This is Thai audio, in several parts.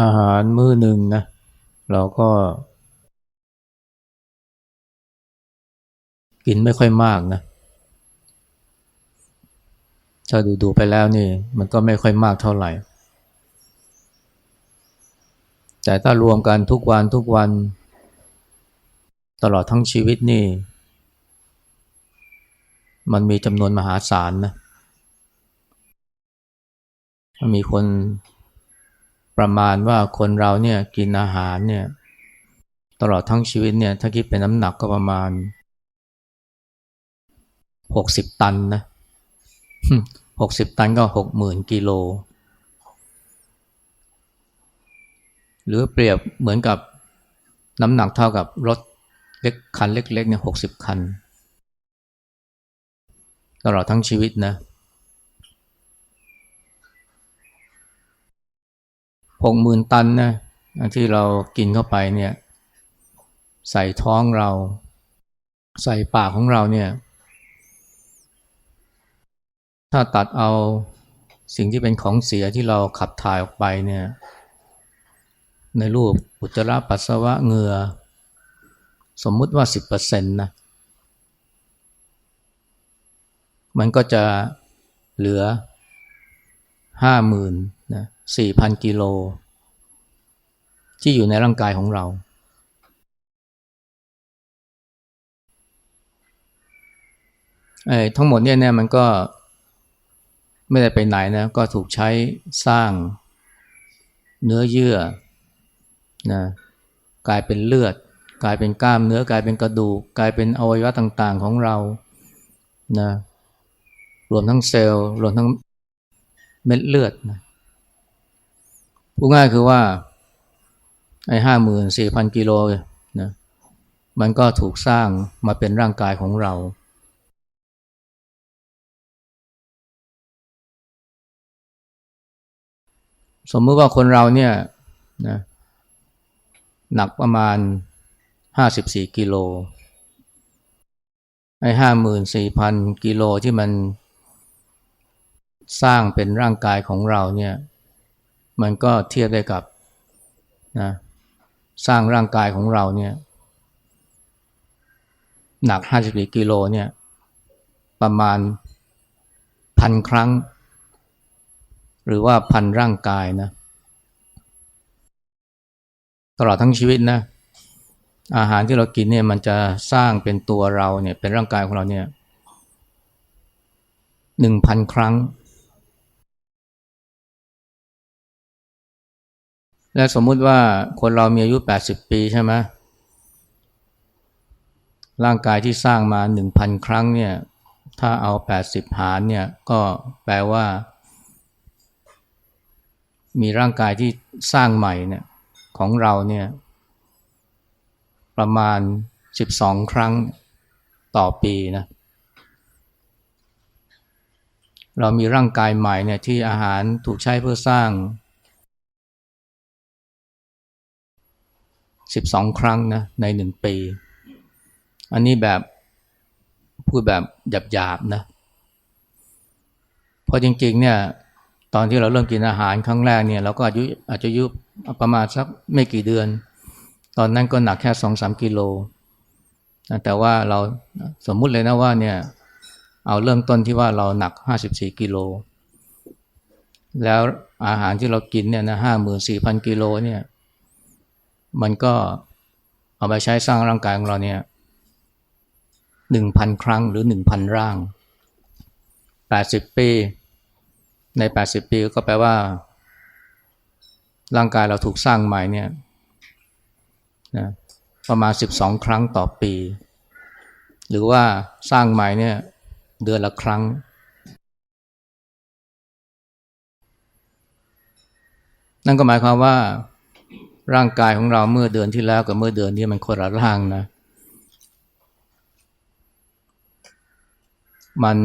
อาหารมื้อหนึ่งนะเราก็ กินไม่ค่อยมากนะถ้าดูดูไปแล้วนี่ มันก็ไม่ค่อยมากเท่าไหร่ แต่ถ้ารวมกันทุกวันทุกวัน ตลอดทั้งชีวิตนี่ มันมีจำนวนมหาศาลนะมีคน ประมาณว่าคนเราเนี่ยกินอาหารเนี่ยตลอดทั้งชีวิตเนี่ยถ้าคิดเป็นน้ำหนักก็ประมาณหกสิบตันนะหกสิบตันก็หกหมื่นกิโล หรือเปรียบเหมือนกับน้ำหนักเท่ากับรถเล็กคันเล็กๆเนี่ยหกสิบคัน ตลอดทั้งชีวิตนะ หกหมื่นตันนะที่เรากินเข้าไปเนี่ย ใส่ท้องเรา ใส่ปากของเราเนี่ย ถ้าตัดเอาสิ่งที่เป็นของเสียที่เราขับถ่ายออกไปเนี่ย ในรูปอุจจาระปัสสาวะเหงื่อสมมุติว่า 10%นะมันก็จะเหลือ 50,000น 4,000 กิโล ที่อยู่ในร่างกายของเราไอ้ทั้งหมดเนี่ยเนี่ยมันก็ไม่ได้ไปไหนนะ ก็ถูกใช้สร้างเนื้อเยื่อนะกลายเป็นเลือด กลายเป็นกล้ามเนื้อกลายเป็นกระดูก กลายเป็นอวัยวะต่างๆของเรานะรวมทั้งเซลล์ รวมทั้งเม็ดเลือดนะ พูดง่ายคือว่าไอ้ห้าหมื่นสี่พันกิโลนะมันก็ถูกสร้างมาเป็นร่างกายของเราสมมติว่าคนเราเนี่ยนะหนักประมาณห้าสิบสี่กิโลไอ้ห้าหมื่นสี่พันกิโลที่มันสร้างเป็นร่างกายของเราเนี่ย มันก็เทียบได้กับนะสร้างร่างกายของเราเนี่ยหนัก 54กิโลเนี่ยประมาณพันครั้ง หรือว่าพันร่างกายนะตลอดทั้งชีวิตนะอาหารที่เรากินเนี่ยมันจะสร้างเป็นตัวเราเนี่ยเป็นร่างกายของเราเนี่ยหนึ่งพันครั้ง และสมมุติว่าคนเรามีอายุ 80 ปีใช่ไหมร่างกายที่สร้างมา 1,000 ครั้งเนี่ย ถ้าเอา 80 หารเนี่ย ก็แปลว่า มีร่างกายที่สร้างใหม่เนี่ยของเราเนี่ย ประมาณ 12 ครั้งต่อปีนะ เรามีร่างกายใหม่เนี่ยที่อาหารถูกใช้เพื่อสร้าง 12 ครั้งนะในหนึ่งปี อันนี้แบบพูดแบบหยาบๆนะเพราะจริงๆเนี่ยตอนที่เราเริ่มกินอาหารครั้งแรกเนี่ยเราก็อายุอาจจะยุประมาณสักไม่กี่เดือน ตอนนั้นก็หนักแค่สองสามกิโล แต่ว่าเราสมมุติเลยนะว่าเนี่ยเอาเริ่มต้นที่ว่าเราหนัก54กิโล แล้วอาหารที่เรากินเนี่ยนะห้าหมื่นสี่พันกิโลเนี่ย มันก็เอาไปใช้สร้างร่างกายของเราเนี่ยหนึ่งพันครั้งหรือหนึ่งพันร่างแปดสิบปี ในแปดสิบปีก็แปลว่า ร่างกายเราถูกสร้างใหม่เนี่ยนะประมาณสิบสองครั้งต่อปี หรือว่าสร้างใหม่เนี่ยเดือนละครั้ง นั่นก็หมายความว่า ร่างกายของเราเมื่อเดือนที่แล้วกับเมื่อเดือนนี้มันคนละร่างนะ มัน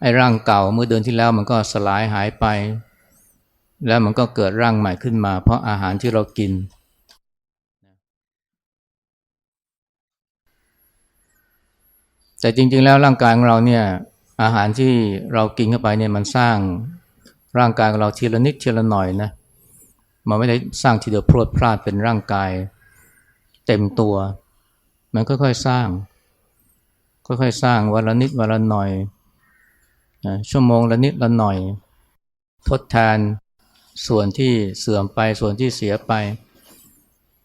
ไอ้ร่างเก่าเมื่อเดือนที่แล้วมันก็สลายหายไป แล้วมันก็เกิดร่างใหม่ขึ้นมา เพราะอาหารที่เรากิน แต่จริง ๆ แล้วร่างกายของเราเนี่ยอาหารที่เรากินเข้าไปเนี่ยมันสร้างร่างกายของเราทีละนิดทีละหน่อยนะ มันไม่ได้สร้างทีเดียวพรวดพลาดเป็นร่างกายเต็มตัว มันค่อยๆสร้าง ค่อยๆสร้างวันละนิดวันละหน่อย ชั่วโมงละนิดละหน่อย ทดแทนส่วนที่เสื่อมไปส่วนที่เสียไป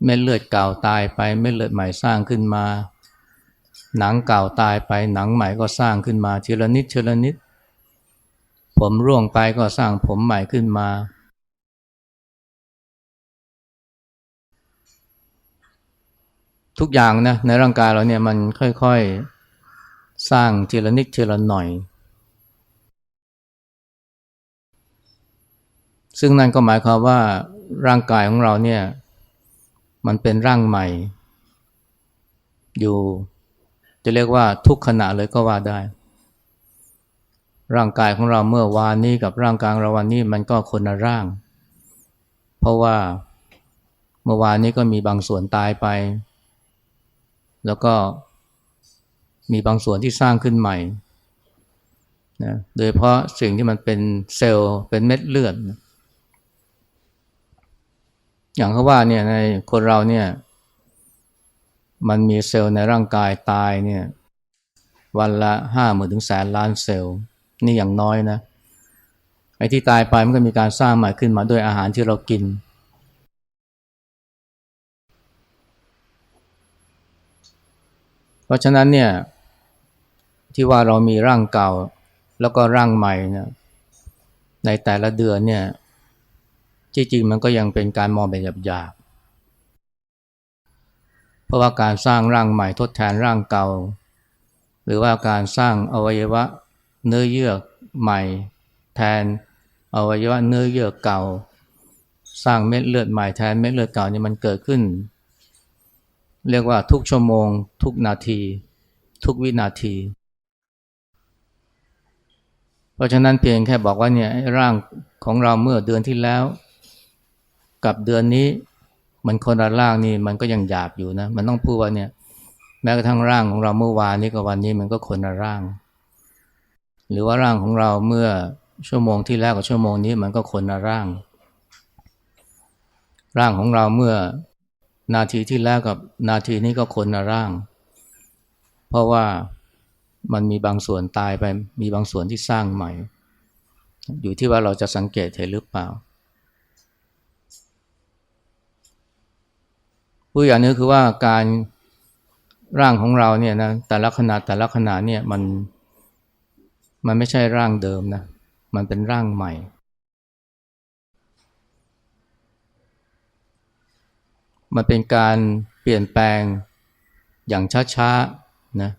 เม็ดเลือดเก่าตายไปเม็ดเลือดใหม่สร้างขึ้นมา หนังเก่าตายไปหนังใหม่ก็สร้างขึ้นมาทีละนิดทีละนิด ผมร่วงไปก็สร้างผมใหม่ขึ้นมา ทุกอย่างนะในร่างกายเราเนี่ยมันค่อยๆ สร้างทีละนิดทีละหน่อย ซึ่งนั่นก็หมายความว่าร่างกายของเราเนี่ยมันเป็นร่างใหม่ อยู่ จะเรียกว่าทุกขณะเลยก็ว่าได้ ร่างกายของเราเมื่อวานนี้กับร่างกายเราวันนี้มันก็คนละร่าง เพราะว่าเมื่อวานนี้ก็มีบางส่วนตายไป แล้วก็มีบางส่วนที่สร้างขึ้นใหม่นะโดยเพราะสิ่งที่มันเป็นเซลล์เป็นเม็ดเลือดนะอย่างเขาว่าเนี่ยในคนเราเนี่ย มันมีเซลล์ในร่างกายตายเนี่ย วันละห้าหมื่นถึงแสนล้านเซลล์ นี่อย่างน้อยนะไอ้ที่ตายไปมันก็มีการสร้างใหม่ขึ้นมาด้วยอาหารที่เรากิน เพ ราะฉะนั้นเนี่ยที่ว่าเรามีร่างเก่าแล้วก็ร่างใหม่นในแต่ละเดือนเนี่ยจริงๆมันก็ยังเป็นการมองแบบหยาบๆเพราะว่าการสร้างร่างใหม่ทดแทนร่างเก่า หรือว่าการสร้างอวัยวะเนื้อเยื่อใหม่ แทนอวัยวะเนื้อเยื่อเก่า สร้างเม็ดเลือดใหม่แทนเม็ดเลือดเก่านี่มันเกิดขึ้น เรียกว่าทุกชั่วโมง ทุกนาที ทุกวินาที เพราะฉะนั้นเพียงแค่บอกว่าเนี่ยร่างของเราเมื่อเดือนที่แล้ว กับเดือนนี้มันคนละร่างนี่มันก็ยังหยาบอยู่นะ มันต้องพูดว่าเนี่ยแม้กระทั่งร่างของเราเมื่อวานนี้กับวันนี้มันก็คนละร่าง หรือว่าร่างของเราเมื่อชั่วโมงที่แล้วกับชั่วโมงนี้มันก็คนละร่าง ร่างของเราเมื่อ นาทีที่แล้วกับนาทีนี้ก็คนร่าง เพราะว่ามันมีบางส่วนตายไป มีบางส่วนที่สร้างใหม่ อยู่ที่ว่าเราจะสังเกตเห็นหรือเปล่า ผู้อย่างนี้คือว่าการร่างของเราเนี่ยนะแต่ละขนาดแต่ละขนาดเนี่ยมันมันไม่ใช่ร่างเดิมนะมันเป็นร่างใหม่ มันเป็นการเปลี่ยนแปลงอย่างช้าๆนะ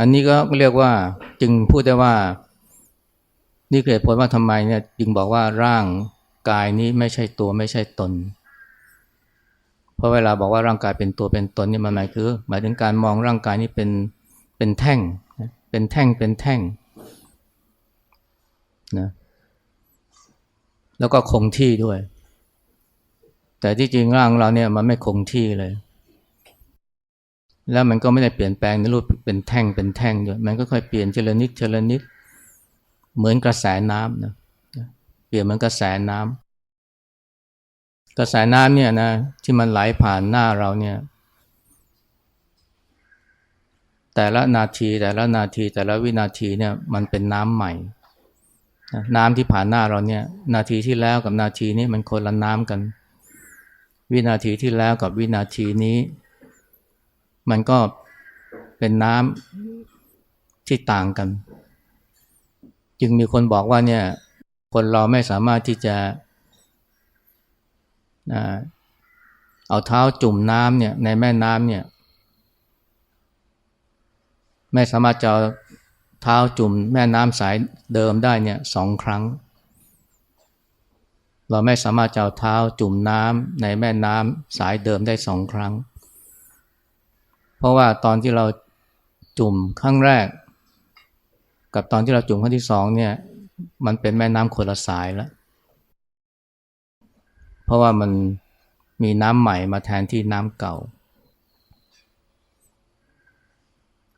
อันนี้ก็เรียกว่าจึงพูดได้ว่า นี่เกิดผลว่าทำไมเนี่ยจึงบอกว่าร่างกายนี้ไม่ใช่ตัวไม่ใช่ตน เพราะเวลาบอกว่าร่างกายเป็นตัวเป็นตนนี่มันหมายคือ หมายถึงการมองร่างกายนี้เป็นเป็นแท่ง เป็นแท่งเป็นแท่งนะ แล้วก็คงที่ด้วย แต่ที่จริงร่างเราเนี่ยมันไม่คงที่เลย แล้วมันก็ไม่ได้เปลี่ยนแปลงในรูปเป็นแท่งเป็นแท่งด้วยมันก็ค่อยเปลี่ยนเจริญนิดเจริญนิด เหมือนกระแสน้ำนะเปรียบเหมือนกระแสน้ำกระแสน้ำเนี่ยนะที่มันไหลผ่านหน้าเราเนี่ย แต่ละนาทีแต่ละนาทีแต่ละวินาทีเนี่ยมันเป็นน้ำใหม่ น้ำที่ผ่านหน้าเราเนี่ย นาทีที่แล้วกับนาทีนี้มันคนละน้ำกัน วินาทีที่แล้วกับวินาทีนี้ มันก็เป็นน้ำที่ต่างกัน จึงมีคนบอกว่าเนี่ย คนเราไม่สามารถที่จะเอาเท้าจุ่มน้ำเนี่ยในแม่น้ำเนี่ย ไม่สามารถจะ เท้าจุ่มแม่น้ำสายเดิมได้เนี่ยสองครั้ง เราไม่สามารถจะเอาเท้าจุ่มน้ำในแม่น้ำสายเดิมได้สองครั้ง เพราะว่าตอนที่เราจุ่มครั้งแรก กับตอนที่เราจุ่มครั้งที่สองเนี่ยมันเป็นแม่น้ำคนละสายแล้ว เพราะว่ามันมีน้ำใหม่มาแทนที่น้ำเก่า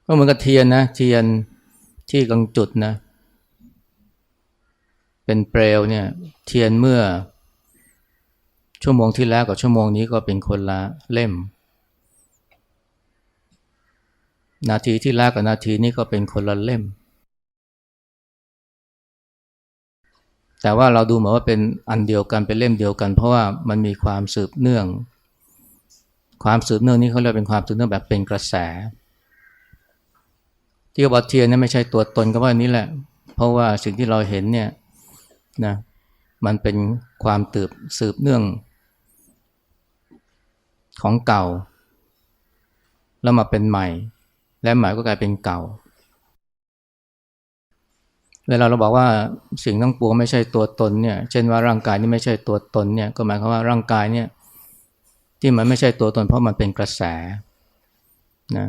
ก็เหมือนกับเทียนนะเทียน ที่กำลังจุดนะเเป็นเปลวเนี่ย เทียนเมื่อ ชั่วโมงที่แล้วกับชั่วโมงนี้ก็เป็นคนละเล่ม นาทีที่แล้วกับนาทีนี้ก็เป็นคนละเล่ม แต่ว่าเราดูเหมือนว่าเป็นอันเดียวกันเป็นเล่มเดียวกัน เพราะว่ามันมีความสืบเนื่อง ความสืบเนื่องนี้เขาเรียกเป็นความสืบเนื่องแบบเป็นกระแส ที่บอกเทียนนี่ไม่ใช่ตัวตนก็ว่านี้แหละ เพราะว่าสิ่งที่เราเห็นเนี่ยนะมันเป็นความตืบสืบเนื่องของเก่า แล้วมาเป็นใหม่ และใหม่ก็กลายเป็นเก่าเวลาเราบอกว่าสิ่งทั้งปวงไม่ใช่ตัวตนเนี่ย เช่นว่าร่างกายนี่ไม่ใช่ตัวตนเนี่ย ก็หมายความว่าร่างกายเนี่ยที่มันไม่ใช่ตัวตน เพราะมันเป็นกระแสนะ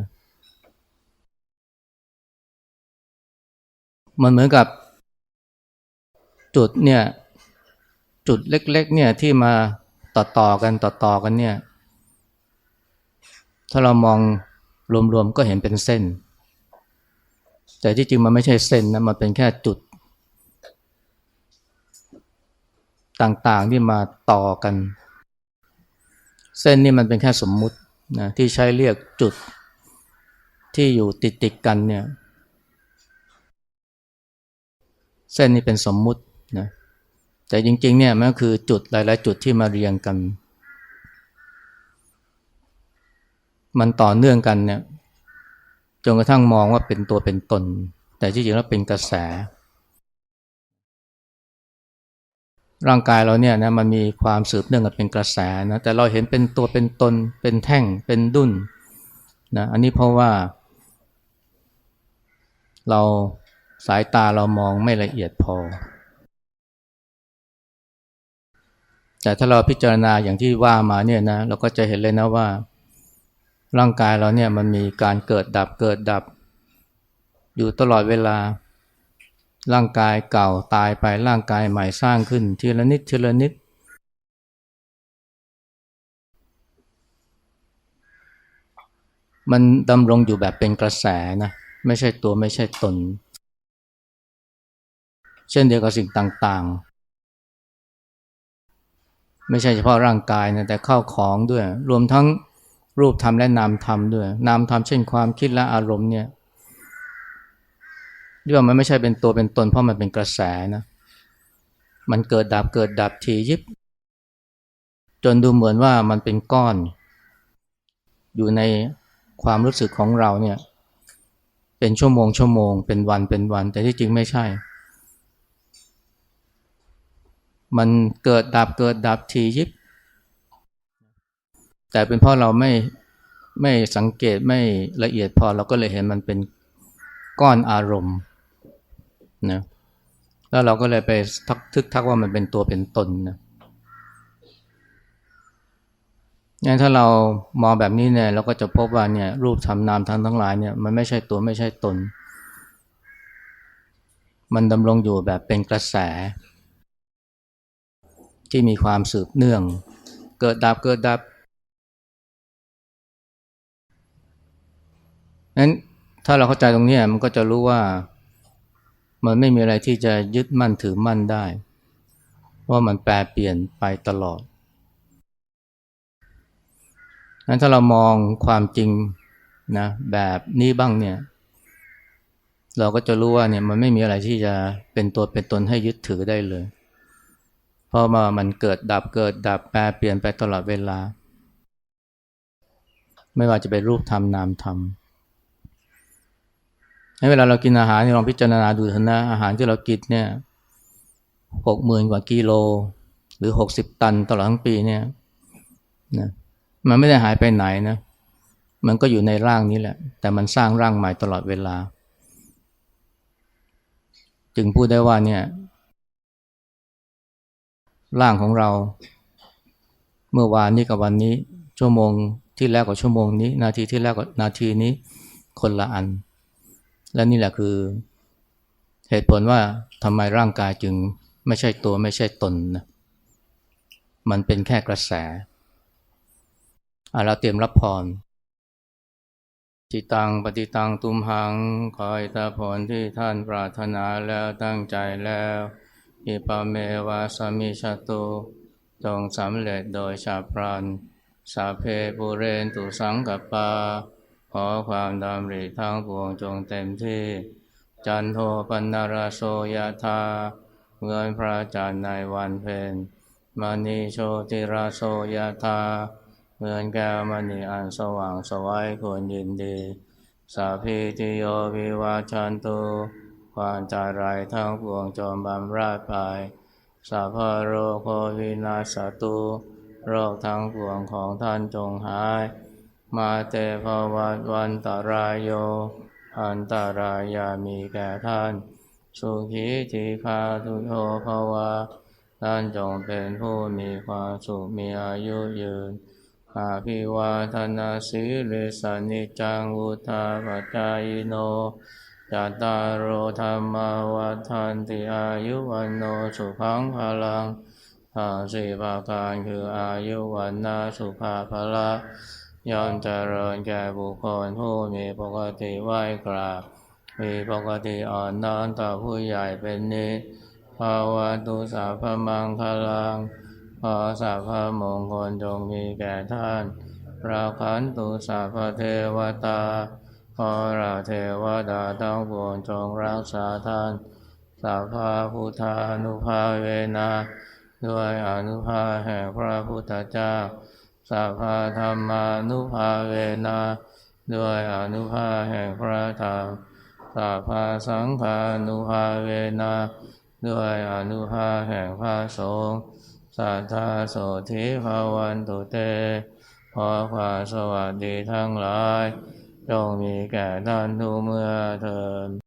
มันเหมือนกับ จุดเนี่ยจุดเล็ก ๆ เนี่ยที่มาต่อต่อกันต่อต่อกันเนี่ย ถ้าเรามองรวมๆก็เห็นเป็นเส้น แต่ที่จริงมันไม่ใช่เส้นนะมันเป็นแค่จุด ต่างๆที่มาต่อกัน เส้นนี่มันเป็นแค่สมมุตินะที่ใช้เรียกจุดที่อยู่ติดๆกันเนี่ย เส้นนี้เป็นสมมุตินะแต่จริงๆเนี่ยมันก็คือจุดหลาย ๆ จุดที่มาเรียงกัน มันต่อเนื่องกันเนี่ยจนกระทั่งมองว่าเป็นตัวเป็นตน แต่ที่จริงแล้วเป็นกระแส ร่างกายเราเนี่ยนะมันมีความสืบเนื่องกันเป็นกระแสนะแต่เราเห็นเป็นตัวเป็นตน เป็นแท่งเป็นดุนนะอันนี้เพราะว่า เรา สายตาเรามองไม่ละเอียดพอ แต่ถ้าเราพิจารณาอย่างที่ว่ามาเนี่ยนะเราก็จะเห็นเลยนะว่า ร่างกายเราเนี่ยมันมีการเกิดดับเกิดดับ อยู่ตลอดเวลา ร่างกายเก่าตายไปร่างกายใหม่สร้างขึ้นทีละนิดทีละนิดมันดำรงอยู่แบบเป็นกระแสนะ ไม่ใช่ตัวไม่ใช่ตน เช่นเดียวกับสิ่งต่างๆ ไม่ใช่เฉพาะร่างกายนะแต่เข้าของด้วย รวมทั้งรูปธรรมและนามธรรมด้วย นามธรรมเช่นความคิดและอารมณ์เนี่ยเรียกว่ามันไม่ใช่เป็นตัวเป็นตนเพราะมันเป็นกระแสนะมันเกิดดับเกิดดับทียิบ จนดูเหมือนว่ามันเป็นก้อน อยู่ในความรู้สึกของเราเนี่ยเป็นชั่วโมงชั่วโมง เป็นวันเป็นวัน แต่ที่จริงไม่ใช่ มันเกิดดับเกิดดับทียิบ แต่เป็นเพราะเราไม่ไม่สังเกตไม่ละเอียดพอเราก็เลยเห็นมันเป็นก้อนอารมณ์นะแล้วเราก็เลยไปทักทึกทักว่ามันเป็นตัวเป็นตนนะงั้นถ้าเรามองแบบนี้เนี่ยเราก็จะพบว่าเนี่ยรูปทำนามทั้งทั้งหลายเนี่ยมันไม่ใช่ตัวไม่ใช่ตน มันดำรงอยู่แบบเป็นกระแส ที่มีความสืบเนื่อง เกิดดับเกิดดับนั้นถ้าเราเข้าใจตรงนี้มันก็จะรู้ว่า มันไม่มีอะไรที่จะยึดมั่นถือมั่นได้ ว่ามันแปรเปลี่ยนไปตลอดนั้นถ้าเรามองความจริงนะแบบนี้บ้างเนี่ย เราก็จะรู้ว่าเนี่ยมันไม่มีอะไรที่จะเป็นตัวเป็นตนให้ยึดถือได้เลย เพราะว่ามันเกิดดับเกิดดับแปรเปลี่ยนไปตลอดเวลา ไม่ว่าจะเป็นรูปธรรมนามธรรมให้เวลาเรากินอาหารลองพิจารณาดูเถอะนะอาหารที่เรากินเนี่ยหกหมื่นกว่ากิโล หรือหกสิบตันตลอดทั้งปีเนี่ยนะมันไม่ได้หายไปไหนนะ มันก็อยู่ในร่างนี้แหละ แต่มันสร้างร่างใหม่ตลอดเวลา จึงพูดได้ว่าเนี่ย ร่างของเรา เมื่อวานนี้กับวันนี้ ชั่วโมงที่แล้วกับชั่วโมงนี้ นาทีที่แล้วกับนาทีนี้คนละอัน และนี่แหละคือเหตุผลว่าทำไมร่างกายจึงไม่ใช่ตัวไม่ใช่ตนนะมันเป็นแค่กระแสเราเตรียมรับพรจิตังปฏิตังตุมหังขอให้ตาพรที่ท่านปรารถนาแล้วตั้งใจแล้ว อิปะเมวะสมิชตุจงสำเร็จโดยฉับพลันสาเพปุเรนตุสังกปา ขอความดำริทั้งปวงจงเต็มที่ จันโทปนารสโสยธาเงินพระจันทร์ในวันเพ็ญมณีโชติราโสยธาเงินแก้วมณีอันสว่างสวัยควรยินดี สาพีติโยวิวาชันตุ ความจารายทั้งปวงจงบำราดไปสัพโรโควินาสตุโรคทั้งปวงของท่านจงหาย มาเตภวัตวันตรายโย อันตรายามีแก่ท่าน สุขีทีคาทุโยภวาท่านจงเป็นผู้มีความสุขมีอายุยืนอาภิวาทนาสีลิสานิจังวุธาปัจจายโน จัตตารโอธรรมาวัฏันติอายุวันโนสุขังพลังทั้งสี่ประการคืออายุวันนาสุภาพละย่อมเจริญแก่บุคคลผู้มีปกติไหวกราบ มีปกติอ่อนน้อมต่อผู้ใหญ่เป็นนิภาวะตุสัพมังคลังขอสัพมงคลจงมีแก่ท่านราคันตุสัพเทวตา อราเทวดาทั้งปวงจงรักษาท่านสัพพะพุทธานุภาเวนะด้วยอนุภาแห่งพระพุทธเจ้าสัพพะธรรมานุภาเวนะด้วยอนุภาแห่งพระธรรมสัพพะสังฆานุภาเวนะด้วยอนุภาแห่งพระสงฆ์สัทธาโสธิภาวันตุเต ขอความสวัสดีทั้งหลาย จงมีแก่ท่านทุกเมื่อเทิน